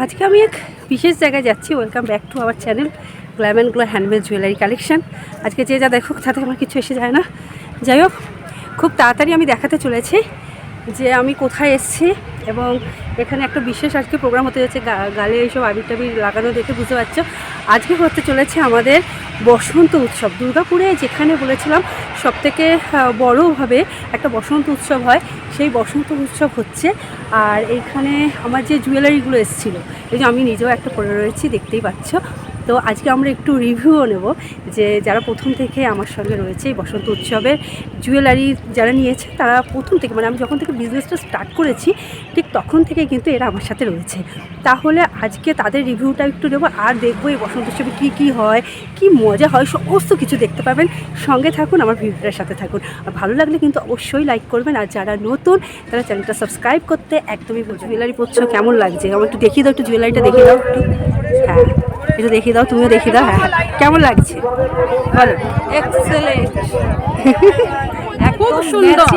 আজকে আমি এক বিশেষ জায়গায় যাচ্ছি। Welcome back to our channel glam and glow handmade jewellery collection আজকে যে যা দেখুক, তাতে আমার কিছু এসে যায় না। যাই হোক, খুব তাড়াতাড়ি আমি দেখাতে চলেছি যে আমি কোথায় এসেছি এবং এখানে একটা বিশেষ আজকে প্রোগ্রাম হতে যাচ্ছে। গালে এইসব আবির টাবির লাগানো দেখে বুঝতে পারছ। আজকে হতে চলেছে আমাদের বসন্ত উৎসব। দুর্গাপুরে যেখানে বলেছিলাম সব থেকে বড়োভাবে একটা বসন্ত উৎসব হয়। সেই বসন্ত উৎসব হচ্ছে, আর এইখানে আমার যে জুয়েলারিগুলো এসেছিল, এই যে আমি নিজেও একটা পরে রয়েছি, দেখতেই পাচ্ছ। তো আজকে আমরা একটু রিভিউও নেব যে যারা প্রথম থেকে আমার সঙ্গে রয়েছে এই বসন্ত উৎসবের জুয়েলারি যারা নিয়েছে তারা প্রথম থেকে মানে আমি যখন থেকে বিজনেসটা স্টার্ট করেছি, ঠিক তখন থেকে কিন্তু এরা আমার সাথে রয়েছে। তাহলে আজকে তাদের রিভিউটা একটু নেব আর দেখব এই বসন্ত উৎসবে কী কী হয়, কি মজা হয়, সমস্ত কিছু দেখতে পাবেন। সঙ্গে থাকুন, আমার ভিডিওটার সাথে থাকুন। আর ভালো লাগলে কিন্তু অবশ্যই লাইক করবেন। আর যারা নতুন, তারা চ্যানেলটা সাবস্ক্রাইব করতে একদমই জুয়েলারি পরছো, কেমন লাগছে? আমার একটু দেখিয়ে দাও, একটু জুয়েলারিটা দেখিয়ে দাও, একটু। হ্যাঁ। একটু দেখিয়ে দাও তুমিও দেখিয়ে দাও হ্যাঁ হ্যাঁ। কেমন লাগছে? বলো। এক্সেলেন্ট খুব সুন্দর।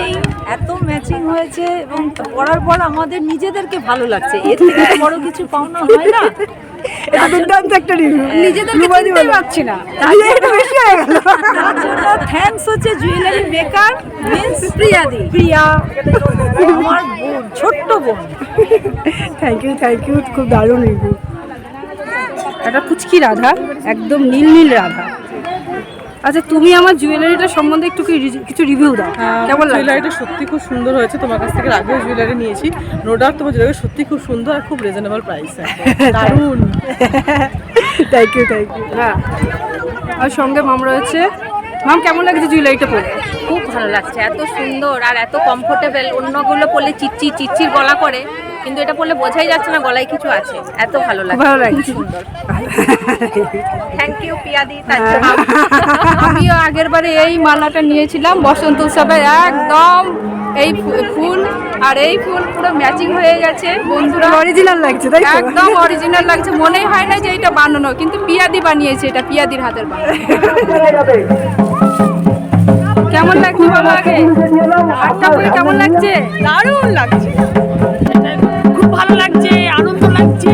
এত ম্যাচিং হয়েছে এবং পড়ার পর আমাদের নিজেদেরকে ভালো লাগছে। এর থেকে বড় কিছু পাওনা হয় না। এটা দুর্দান্ত একটা রিভিউ নিজেদেরকে চিনতেই পারছি না। এটা বেশি হয়ে গেল। থ্যাঙ্কস হচ্ছে জুয়েলারি মেকার মিন্স প্রিয়াদি প্রিয়া। আমার বোন ছোট্ট বোন। থ্যাংক ইউ থ্যাংক ইউ খুব দারুণ রিভিউ একটা পুচকি রাধা একদম নীল নীল রাধা। আচ্ছা তুমি আমার জুয়েলারিটা সম্বন্ধে একটু কি রি- কিছু রিভিউ দাও। কেমন জুয়েলারিটা সত্যি খুব সুন্দর হয়েছে তোমার কাছ থেকে আগেও জুয়েলারি নিয়েছি। নো ডাউট তোমার জুয়েলারি সত্যি খুব সুন্দর আর খুব রিজনেবল প্রাইস দারুণ। থ্যাংক ইউ থ্যাংক ইউ হ্যাঁ। আর সঙ্গে মাম রয়েছে। মাম কেমন লাগছে জুয়েলারিটা পরে খুব ভালো লাগছে এত সুন্দর আর এত কমফোর্টেবল অন্যগুলো পরলে চিচ্চি চিচ্চির গলা করে। কিন্তু এটা পড়লে বোঝাই যাচ্ছে না গলায় কিছু আছে। এত ভালো লাগছে ভালো লাগছে। সুন্দর। থ্যাংক ইউ পিয়াদি তার আমিও আগের বারে এই মালাটা নিয়েছিলাম বসন্ত উৎসবে। একদম এই ফুল আর এই ফুল পুরো ম্যাচিং হয়ে গেছে বন্ধুরা। অরিজিনাল লাগছে তাই একদম অরিজিনাল লাগছে। মনেই হয় না যে এটা বানানো কিন্তু পিয়াদি বানিয়েছে এটা পিয়াদির হাতের বানানো। কেমন লাগছে বলো আগে আটটা বই কেমন লাগছে? দারুণ লাগছে।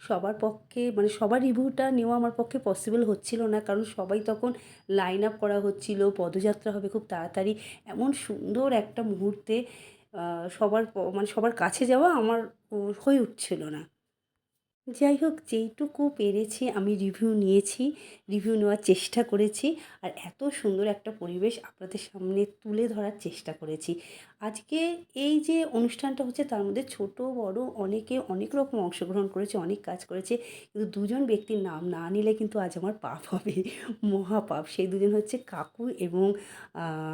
সবার পক্ষে মানে সবার রিভিউটা নেওয়া আমার পক্ষে পসিবল হচ্ছিল না। কারণ সবাই তখন লাইন আপ করা হচ্ছিল, পদযাত্রা হবে খুব তাড়াতাড়ি। এমন সুন্দর একটা মুহূর্তে সবার মানে সবার কাছে যাওয়া আমার হয়ে উঠছিল না। যাই হোক, যেইটুকু পেরেছি আমি রিভিউ নিয়েছি রিভিউ নেওয়ার চেষ্টা করেছি আর এত সুন্দর একটা পরিবেশ আপনাদের সামনে তুলে ধরার চেষ্টা করেছি। আজকে এই যে অনুষ্ঠানটা হচ্ছে তার মধ্যে ছোট, বড় অনেকে অনেক রকম অংশগ্রহণ করেছে, অনেক কাজ করেছে, কিন্তু দুজন ব্যক্তির নাম না নিলে কিন্তু আজ আমার পাপ হবে, মহাপাপ। সেই দুজন হচ্ছে কাকু এবং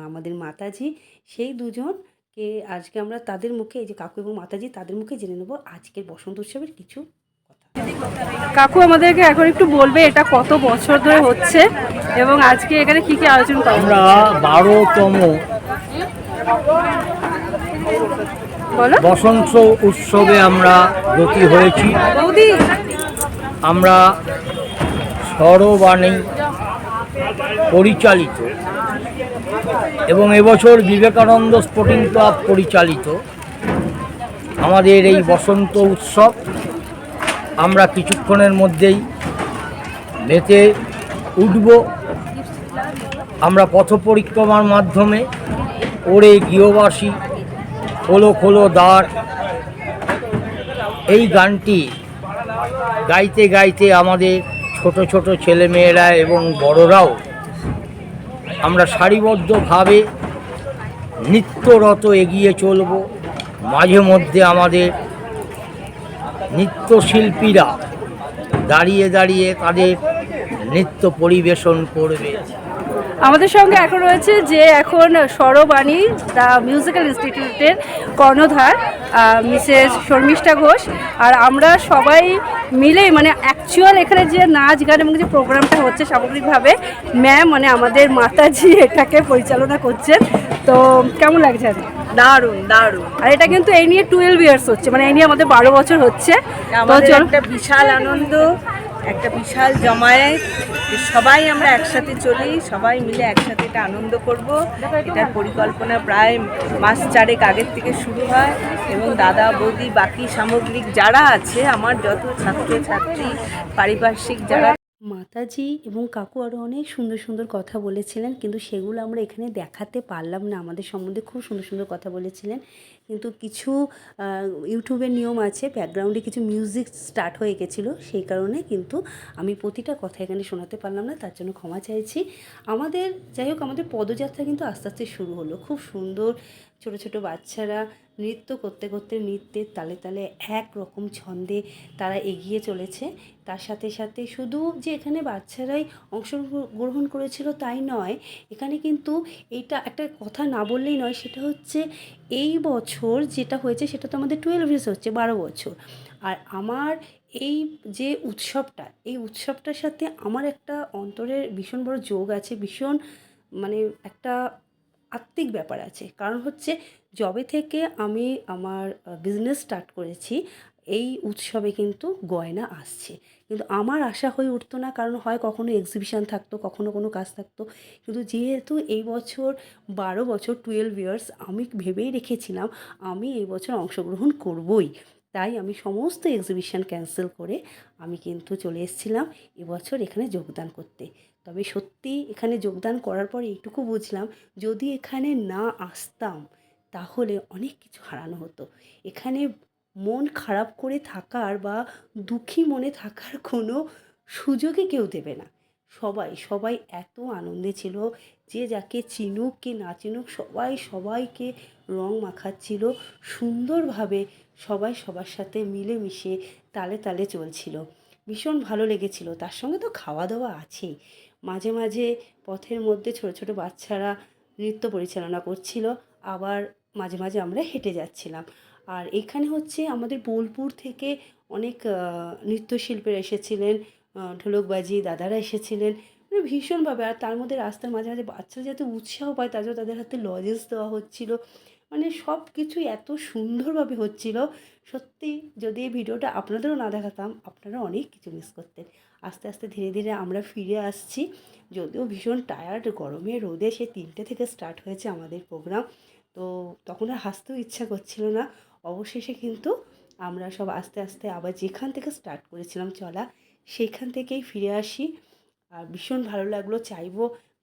আমাদের মাতাজি। সেই দুজনকে আজকে আমরা তাদের মুখে, এই যে কাকু এবং মাতাজি, তাদের মুখে জেনে নেব আজকের বসন্ত উৎসবের কিছু কাকু আমাদেরকে এখন একটু বলবে এটা কত বছর ধরে হচ্ছে এবং আজকে এখানে কি কি আয়োজন করা আমরা বারোতম বসন্ত উৎসবে আমরা গতি হয়েছি। আমরা সরবাণী পরিচালিত এবং এবছর বিবেকানন্দ স্পোর্টিং ক্লাব পরিচালিত। আমাদের এই বসন্ত উৎসব আমরা কিছুক্ষণের মধ্যেই মেতে উঠব। আমরা পথ পরিক্রমার মাধ্যমে ওরে গৃহবাসী, খোলো খোলো দ্বার। এই গানটি গাইতে গাইতে আমাদের ছোট ছোট ছেলেমেয়েরা এবং বড়রাও আমরা সারিবদ্ধভাবে নিত্যরত এগিয়ে চলব। মাঝে মধ্যে আমাদের নৃত্যশিল্পীরা দাঁড়িয়ে দাঁড়িয়ে তাদের নৃত্য পরিবেশন করবে। আমাদের সঙ্গে এখন রয়েছে যে এখন সরবাণী, দ্য মিউজিক্যাল ইনস্টিটিউটের কর্ণধার মিসেস শর্মিষ্ঠা ঘোষ। আর আমরা সবাই মিলেই মানে অ্যাকচুয়াল এখানে যে নাচ, গান এবং যে প্রোগ্রামটা হচ্ছে সামগ্রিকভাবে ম্যাম মানে আমাদের মাতাজি এটাকে পরিচালনা করছেন। তো কেমন লাগছে আজকে? দারুণ দারুণ। আর এটা কিন্তু এই নিয়ে টুয়েলভ ইয়ার্স হচ্ছে মানে এই নিয়ে আমাদের বারো বছর হচ্ছে। তো আমাদের চলো। একটা বিশাল আনন্দ একটা বিশাল জমায়েত। সবাই আমরা একসাথে চলি সবাই মিলে একসাথে এটা আনন্দ করব। এটার পরিকল্পনা প্রায় মাস চারেক আগের থেকে শুরু হয় এবং দাদা বৌদি বাকি সামগ্রিক যারা আছে আমার যত ছাত্র ছাত্রী পারিপার্শ্বিক যারা মাতাজি এবং কাকু আরও অনেক সুন্দর সুন্দর কথা বলেছিলেন, কিন্তু সেগুলো আমরা এখানে দেখাতে পারলাম না। আমাদের সম্বন্ধে খুব সুন্দর সুন্দর কথা বলেছিলেন। কিন্তু কিছু ইউটিউবের নিয়ম আছে ব্যাকগ্রাউন্ডে কিছু মিউজিক স্টার্ট হয়ে গেছিল, সেই কারণে কিন্তু আমি প্রতিটা কথা এখানে শোনাতে পারলাম না, তার জন্য ক্ষমা চাইছি। আমাদের, যাই হোক, আমাদের পদযাত্রা কিন্তু আস্তে আস্তে শুরু হলো। খুব সুন্দর ছোট ছোট বাচ্চারা নৃত্য করতে করতে নৃত্যের তালে তালে এক রকম ছন্দে তারা এগিয়ে চলেছে। তার সাথে সাথে শুধু যে এখানে বাচ্চারাই অংশগ্রহণ করেছিল তাই নয়, এখানে কিন্তু এইটা একটা কথা না বললেই নয়, সেটা হচ্ছে এই বছর যেটা হয়েছে সেটা তো আমাদের টুয়েলভ ইয়ার্স হচ্ছে, বারো বছর। আর আমার এই যে উৎসবটা, এই উৎসবটার সাথে আমার একটা অন্তরের ভীষণ বড় যোগ আছে, ভীষণ মানে একটা আত্মিক ব্যাপার আছে। কারণ হচ্ছে যবে থেকে আমি আমার বিজনেস স্টার্ট করেছি, এই উৎসবে কিন্তু গয়না আসছে। কিন্তু আমার আশা হয়ে উঠতো না, কারণ হয় কখনো এক্সিবিশন থাকতো, কখনো কোনো কাজ থাকতো। কিন্তু যেহেতু এই বছর বারো বছর টুয়েলভ ইয়ার্স আমি ভেবেই রেখেছিলাম, আমি এই বছর অংশগ্রহণ করবই। তাই আমি সমস্ত এক্সিবিশন ক্যান্সেল করে আমি কিন্তু চলে এসেছিলাম এবছর এখানে যোগদান করতে। তবে সত্যি এখানে যোগদান করার পর এইটুকু বুঝলাম, যদি এখানে না আসতাম তাহলে অনেক কিছু হারানো হতো। এখানে মন খারাপ করে থাকার বা দুঃখী মনে থাকার কোনো সুযোগই কেউ দেবে না। সবাই সবাই এত আনন্দে ছিল যে যাকে চিনুক কি না চিনুক সবাই, সবাইকে রং মাখাচ্ছিল, সুন্দরভাবে সবাই সবার সাথে মিলেমিশে তালে তালে চলছিল। ভীষণ ভালো লেগেছিল। তার সঙ্গে তো খাওয়া দাওয়া আছেই। মাঝে মাঝে পথের মধ্যে ছোট ছোট বাচ্চারা নৃত্য পরিচালনা করছিল, আবার মাঝে মাঝে আমরা হেঁটে যাচ্ছিলাম। আর এখানে হচ্ছে আমাদের বোলপুর থেকে অনেক নৃত্যশিল্পীরা এসেছিলেন। আহ, ঢোলকবাজি দাদারা এসেছিলেন। মানে ভীষণভাবে। আর তার মধ্যে রাস্তার মাঝে মাঝে বাচ্চারা যাতে উৎসাহ পায় তার জন্য তাদের হাতে লজেন্স দেওয়া হচ্ছিল। মানে সব কিছুই এত সুন্দরভাবে হচ্ছিল। সত্যি যদি এই ভিডিওটা আপনাদেরও না দেখাতাম আপনারা অনেক কিছু মিস করতেন। আস্তে আস্তে ধীরে ধীরে আমরা ফিরে আসছি। যদিও ভীষণ টায়ার্ড গরমে রোদে সে তিনটে থেকে স্টার্ট হয়েছে আমাদের প্রোগ্রাম তো তখন আর হাসতেও ইচ্ছা করছিল না। অবশেষে কিন্তু আমরা সব আস্তে আস্তে আবার যেখান থেকে স্টার্ট করেছিলাম চলা সেইখান থেকেই ফিরে আসি। আর ভীষণ ভালো লাগল, চাইব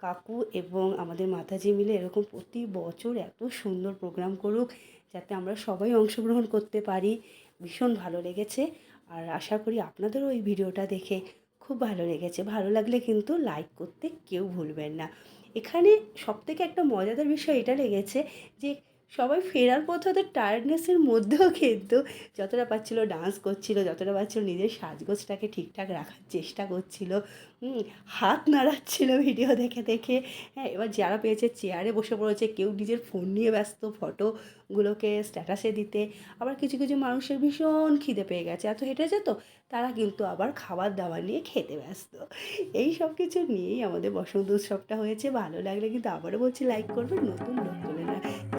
কাকু এবং আমাদের মাতাজি মিলে এরকম প্রতি বছর এত সুন্দর প্রোগ্রাম করুক, যাতে আমরা সবাই অংশগ্রহণ করতে পারি। ভীষণ ভালো লেগেছে। আর আশা করি আপনাদেরও এই ভিডিওটা দেখে খুব ভালো লেগেছে। ভালো লাগলে কিন্তু লাইক করতে কেউ ভুলবেন না। এখানে সবথেকে একটা মজাদার বিষয় এটা লেগেছে যে সবাই ফেরার পথে ওদের টায়ার্ডনেসের মধ্যেও কিন্তু যতটা পাচ্ছিল ডান্স করছিল, যতটা পাচ্ছিল নিজের সাজগোজটাকে ঠিকঠাক রাখার চেষ্টা করছিল। হাত নাড়াচ্ছিল ভিডিও দেখে দেখে। হ্যাঁ এবার যারা পেয়েছে চেয়ারে বসে পড়েছে, কেউ নিজের ফোন নিয়ে ব্যস্ত ফটোগুলোকে স্ট্যাটাসে দিতে। আবার কিছু কিছু মানুষের ভীষণ খিদে পেয়ে গেছে। এত হেঁটেছে তো তারা কিন্তু আবার খাবার দাবার নিয়ে খেতে ব্যস্ত। এই সব কিছু নিয়েই আমাদের বসন্ত উৎসবটা হয়েছে। ভালো লাগলে কিন্তু আবারও বলছি লাইক করবেন, নতুন লোকজনেরা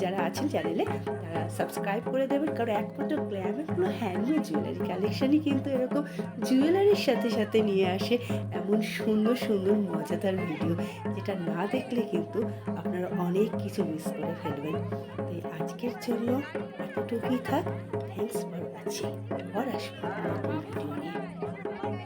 যারা আছেন চ্যানেলে, তারা সাবস্ক্রাইব করে দেবেন, কারণ একমাত্র গ্ল্যামেরগুলো হ্যান্ডমেড জুয়েলারি কালেকশনই কিন্তু এরকম জুয়েলারির সাথে সাথে নিয়ে আসে এমন সুন্দর সুন্দর, মজাদার ভিডিও যেটা না দেখলে কিন্তু আপনারা অনেক কিছু মিস করে ফেলবেন। তাই আজকের জন্য এতটুকুই থাক। থ্যাংকস ফর ওয়াচিং আবার আসব নতুন ভিডিও নিয়ে।